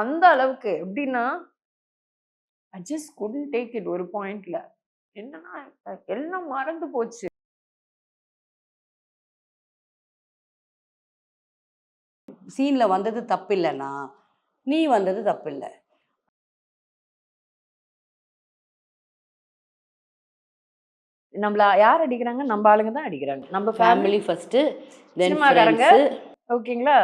அந்த அளவுக்கு எப்படின்னா I just couldn't take it ஒரு பாயிண்ட்ல என்னன்னா எல்லாம் மறந்து போச்சு. சீனில் வந்தது தப்பில்லைண்ணா. நீ வந்தது தப்பில்லை. நம்மள யார் அடிக்கிறாங்க? நம்ம ஆளுங்க தான் அடிக்கிறாங்க. நம்ம ஃபேமிலி தென் சினிமாக்காரங்க. ஓகேங்களா?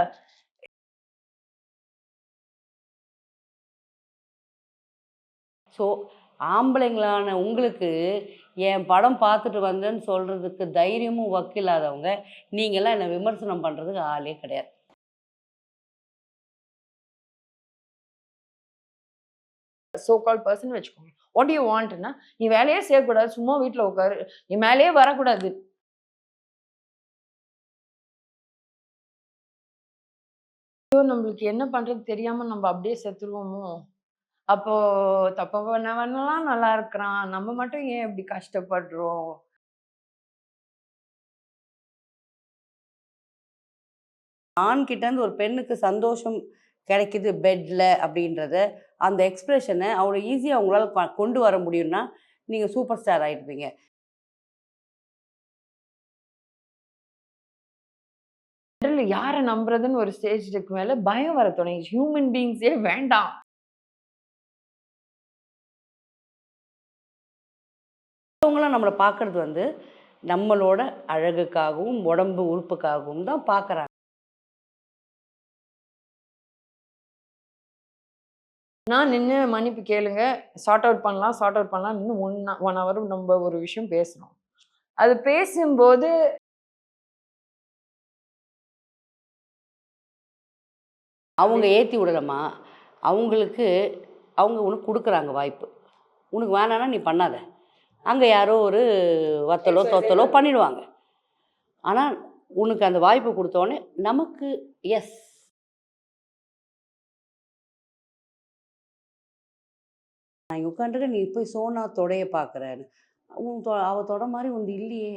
ஸோ ஆம்பளைங்களான உங்களுக்கு என் படம் பார்த்துட்டு வந்தேன்னு சொல்கிறதுக்கு தைரியமும் வக்கில்லாதவங்க நீங்கள்லாம் என்னை விமர்சனம் பண்ணுறதுக்கு ஆளே கிடையாது. சோ கால் பர்சன் வச்சுக்கோங்க. வாட் யூ வாண்ட்னா நீ வேலையே செய்யக்கூடாது சும்மா வீட்டில் உட்காரு நீ மேலேயே வரக்கூடாது. ஐயோ நம்மளுக்கு என்ன பண்ணுறது தெரியாமல் நம்ம அப்படியே செத்துருவோமோ? அப்போ தப்பு பண்ணவனெல்லாம் நல்லா இருக்கிறான். நம்ம மட்டும் ஏன் இப்படி கஷ்டப்படுறோம்? ஆண்கிட்டேருந்து ஒரு பெண்ணுக்கு சந்தோஷம் கிடைக்குது பெட்டில் அப்படின்றத அந்த எக்ஸ்பிரஷனை அவ்வளோ ஈஸியாக உங்களால் கொண்டு வர முடியும்னா நீங்கள் சூப்பர் ஸ்டார் ஆகிடுவீங்க யாரை நம்புறதுன்னு ஒரு ஸ்டேஜுக்கு மேல பயம் வர தொடங்கி ஹியூமன் பீங்ஸே வேண்டாம். மற்றவங்களாம் நம்மளை பார்க்குறது வந்து நம்மளோட அழகுக்காகவும் உடம்பு உறுப்புக்காகவும் தான் பார்க்குறாங்க நான் நின்று மன்னிப்பு கேளுங்க சார்ட் அவுட் பண்ணலாம் சார்ட் அவுட் பண்ணலாம் இன்னும் ஒன் ஒன் ஹவர் நம்ம ஒரு விஷயம் பேசணும் அது பேசும்போது அவங்க ஏற்றி விடலம்மா. அவங்களுக்கு அவங்க உனக்கு கொடுக்குறாங்க வாய்ப்பு. உனக்கு வேணான்னா நீ பண்ணாத. அங்கே யாரோ ஒரு வத்தலோ தொத்தலோ பண்ணிடுவாங்க. ஆனால் உனக்கு அந்த வாய்ப்பு கொடுத்தோடனே நமக்கு எஸ் நான் உட்காந்துட்டு நீ போய் சோனா தொடைய பார்க்குறேன்னு உன் தொ அவ தொட மாதிரி உந்து இல்லையே.